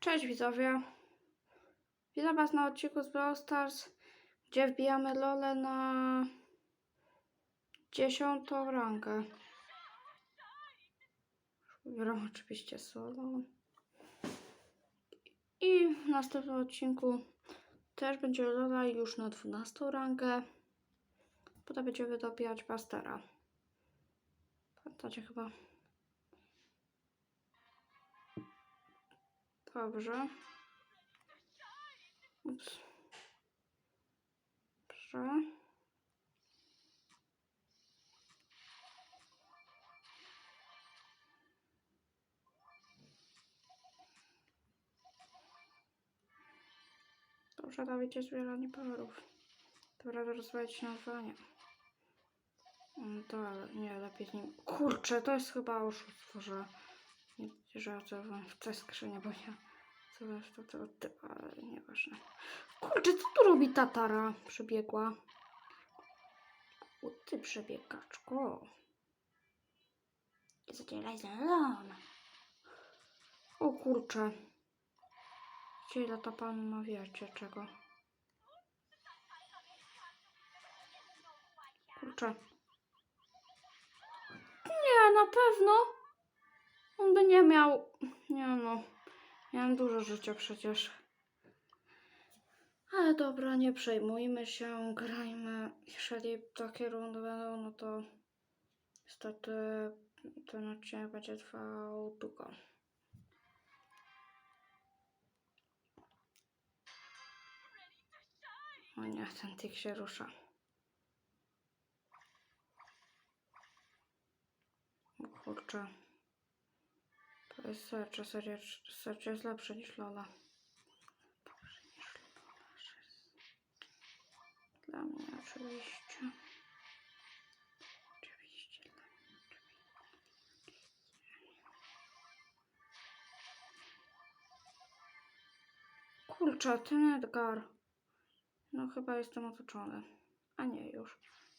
Cześć widzowie. Witam was na odcinku z Brawl Stars, gdzie wbijamy lole na dziesiątą rangę. Wybieram oczywiście solo. I w następnym odcinku też będzie lola już na 12 rangę. Potem będziemy dobijać Bastera. Pamiętacie chyba? Dobrze. Ups. Dobrze. Dobrze, Dawidzie zbieranie powerów. Dobra, rozwijać nazwanie. Mm, To nie, lepiej z nim. Kurczę, to jest chyba oszustwo, że nie, że w tę skrzynię, bo ja w to, to, to, ale nieważne. Kurczę, co tu robi tatara? Przebiegła. U ty przebiegaczko. Zadzielaj zelona. O kurczę. Gdzie lata pan wiecie czego? Kurczę. Nie, na pewno. On by nie miał. Nie no. Miałem dużo życia przecież. Ale dobra, nie przejmujmy się, grajmy. Jeżeli takie rundy będą, no to niestety ten odcinek będzie trwał długo. O nie, ten tik się rusza. Kurczę. Serce, serio, serce jest lepsze niż Lola. Lepsze niż Lola. Dla mnie oczywiście. Oczywiście dla mnie. Kurczę, ten Edgar. No chyba jestem otoczony. A nie, już.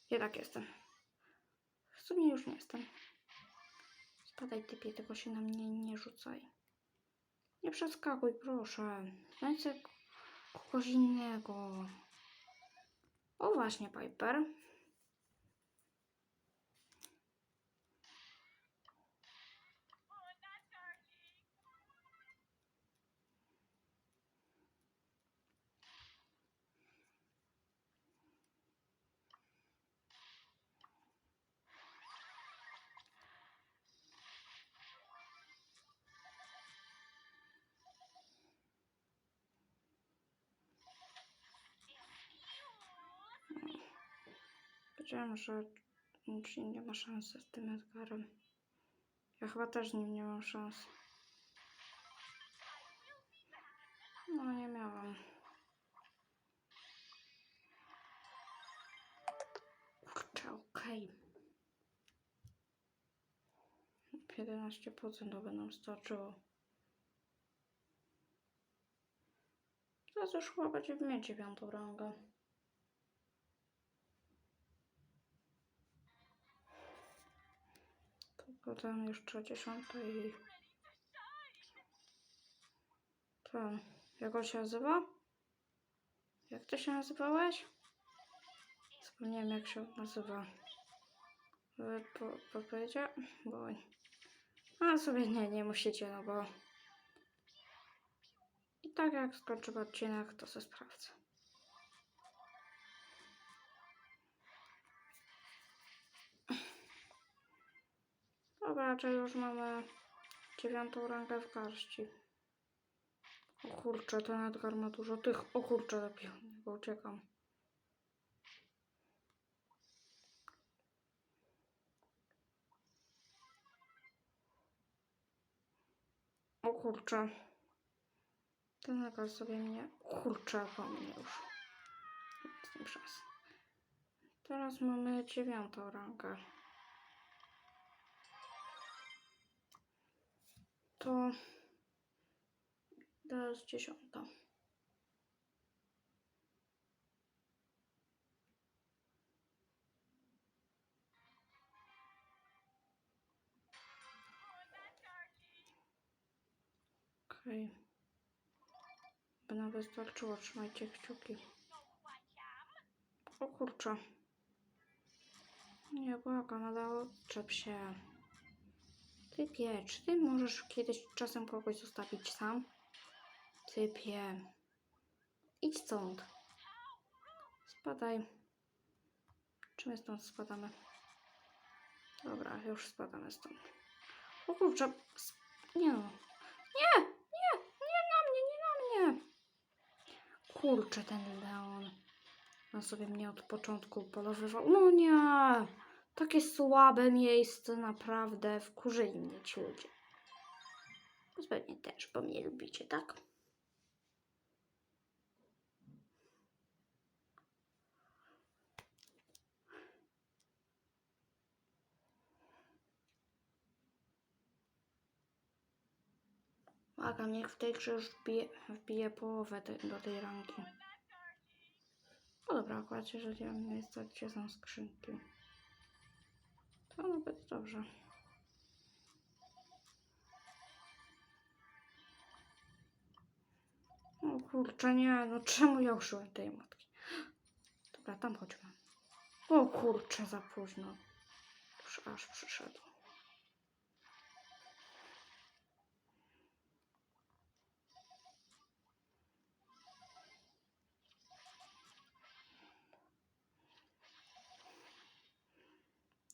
Jednak jestem. W sumie już nie jestem. Spadaj typie, tylko się na mnie nie rzucaj. Nie przeskakuj, proszę. Znajdź kogoś innego. O właśnie, Piper. Wiedziałem, że Jean nie ma szansy z tym Edgarem. Ja chyba też z nim nie mam szans. No, nie miałam. Kurczę, okej. 11% by nam starczyło. Teraz już chyba będziemy mieć dziewiątą rangę. Potem jeszcze dziesiąta i... Ten, jak on się nazywa? Jak ty się nazywałeś? Zapomniałem jak się nazywa. Wy Po, podpowiedzie? Bo... A sobie nie, nie musicie, no bo... I tak jak skończymy odcinek, to se sprawdzę. Dobra, już mamy dziewiątą rangę w garści. O kurczę, ten Edgar ma dużo tych. O kurczę, lepiej uciekam. O kurczę. Ten Edgar sobie mnie... Kurczę, po mnie już. Nie szans. Teraz mamy dziewiątą rangę. To teraz dziesiąta. Okej. By nam wystarczyło, trzymajcie kciuki. O kurczę. Nie błagam, ale odczep się. Typie, czy ty możesz kiedyś czasem kogoś zostawić sam? Typie. Idź stąd. Spadaj. Czy my stąd spadamy? Dobra, już spadamy stąd. O kurczę. Nie no. Nie! Nie! Nie na mnie, nie na mnie! Kurczę, ten Leon. On sobie mnie od początku polowywał. No nie! Takie słabe miejsce, naprawdę. Wkurzyli mnie ci ludzie. Więc Pewnie też, bo mnie lubicie, tak? Błagam, niech w tej grze już wbije, wbije połowę te, do tej ranki. No dobra, akurat jeżeli mam miejsce, gdzie są skrzynki. To nawet dobrze. O kurczę, nie, no czemu ja użyłem tej matki? Dobra, tam chodźmy. O kurczę, za późno. Już aż przyszedł.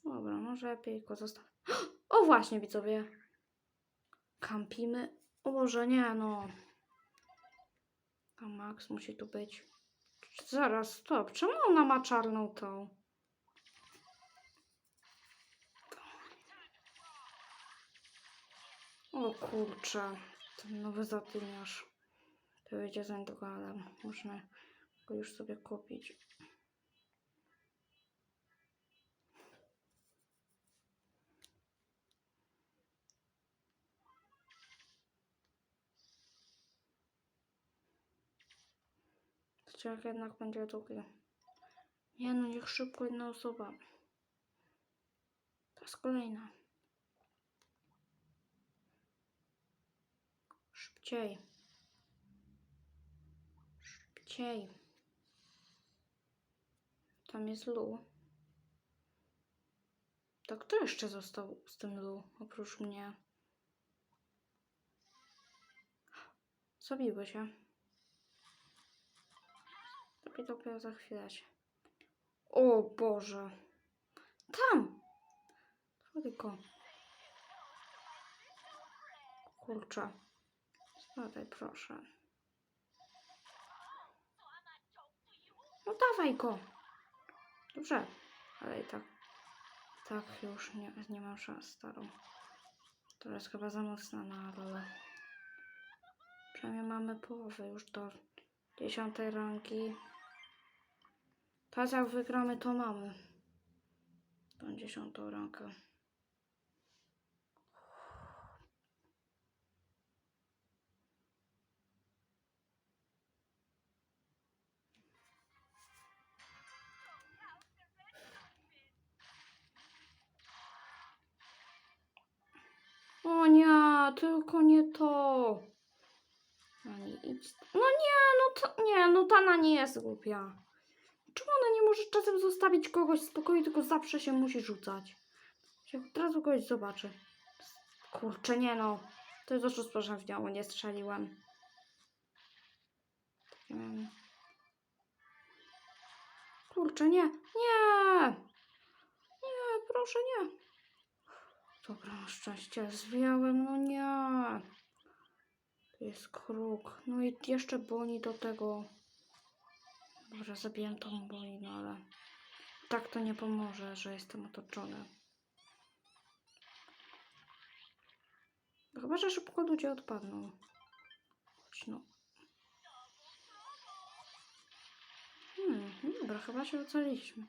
Dobra, może lepiej go zostawię. O właśnie, widzowie. Kampimy. O Boże, nie no. A Max musi tu być. Zaraz, stop. Czemu ona ma czarną tą? O kurczę. Ten nowy zatyniarz. To będzie za niedługo, ale można go już sobie kupić. Ciach jednak będzie długi. Nie no, niech szybko jedna osoba. Jest kolejna. Szybciej. Szybciej. Tam jest Lu. To kto jeszcze został z tym Lu, oprócz mnie? Zabiły się. Lepiej dopiero za chwilę się. O Boże. Tam! Tylko. Kurczę. Spadaj, proszę. No dawaj go. Dobrze. Ale i tak. Tak już nie, nie mam szans starą. To jest chyba za mocna na rolę. Przynajmniej mamy połowę już do dziesiątej ranki. Teraz jak wygramy, to mamy tą dziesiątą rankę. O nie, tylko nie to. No nie. No no to, nie, no Tana nie jest głupia. Czemu ona nie może czasem zostawić kogoś w spokoju, tylko zawsze się musi rzucać? Jak od razu kogoś zobaczy. Kurczę, nie no. To jest oszustwo, że w nią nie strzeliłem. Miałem. Kurczę, nie, nie! Nie, proszę, nie. Dobra, szczęście zwiałem, no nie. Tu jest kruk. No i jeszcze boni do tego. Może zabiję tą boni, no ale tak to nie pomoże, że jestem otoczony. Chyba, że szybko ludzie odpadną. Choć no. Hmm, dobra, chyba się ocaliśmy.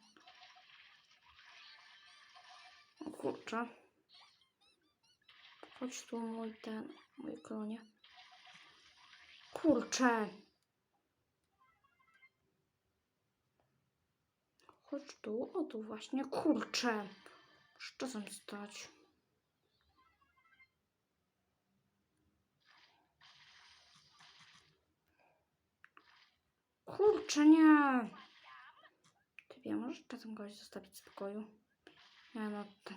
O kurczę. Chodź tu mój ten, mój klonie. Kurczę. Chodź tu, o tu właśnie, kurczę. Z czasem stać. Kurczę, nie. Ty wiem, możesz czasem kogoś zostawić w spokoju? Nie no, ten...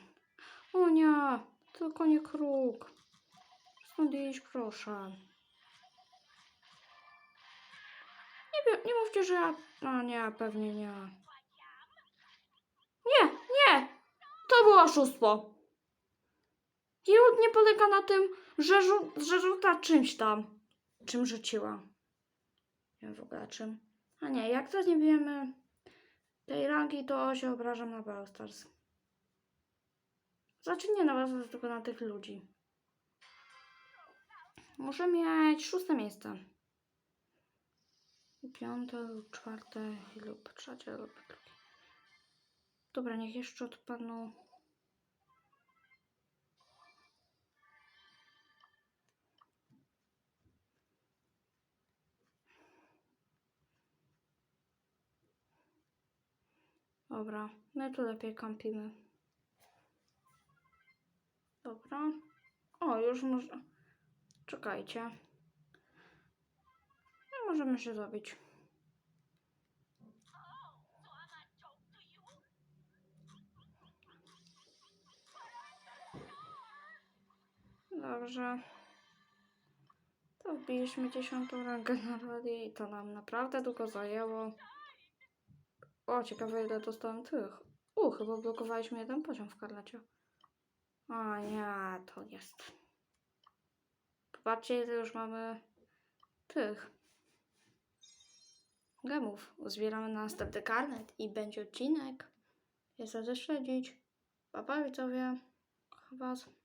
O nie, tylko nie kruk. Stąd iść, proszę. Nie nie mówcie, że ja... No nie, pewnie nie. Nie, nie! To było oszustwo. Jełd nie polega na tym, że, rzu że rzuca czymś tam. Czym rzuciła. Nie wiem w ogóle czym. A nie, jak to nie wiemy tej rangi, to się obrażam na Brawl Stars. Znaczy nie na was, tylko na tych ludzi. Muszę mieć szóste miejsce. Piąte lub czwarte lub trzecie lub drugie. Dobra, niech jeszcze odpadną. Dobra, my tu lepiej kampimy. Dobra. O, już może... Czekajcie. No, możemy się zabić. Dobrze. To wbiliśmy dziesiątą rangę i to nam naprawdę długo zajęło. O, ciekawe ile dostałem tych. U, chyba blokowaliśmy jeden poziom w karlecie. O nie, to jest. Popatrzcie ile już mamy tych gemów. Uzbieramy na następny karnet i będzie odcinek. Jest za śledzić. Pa, pa widzowie. Was.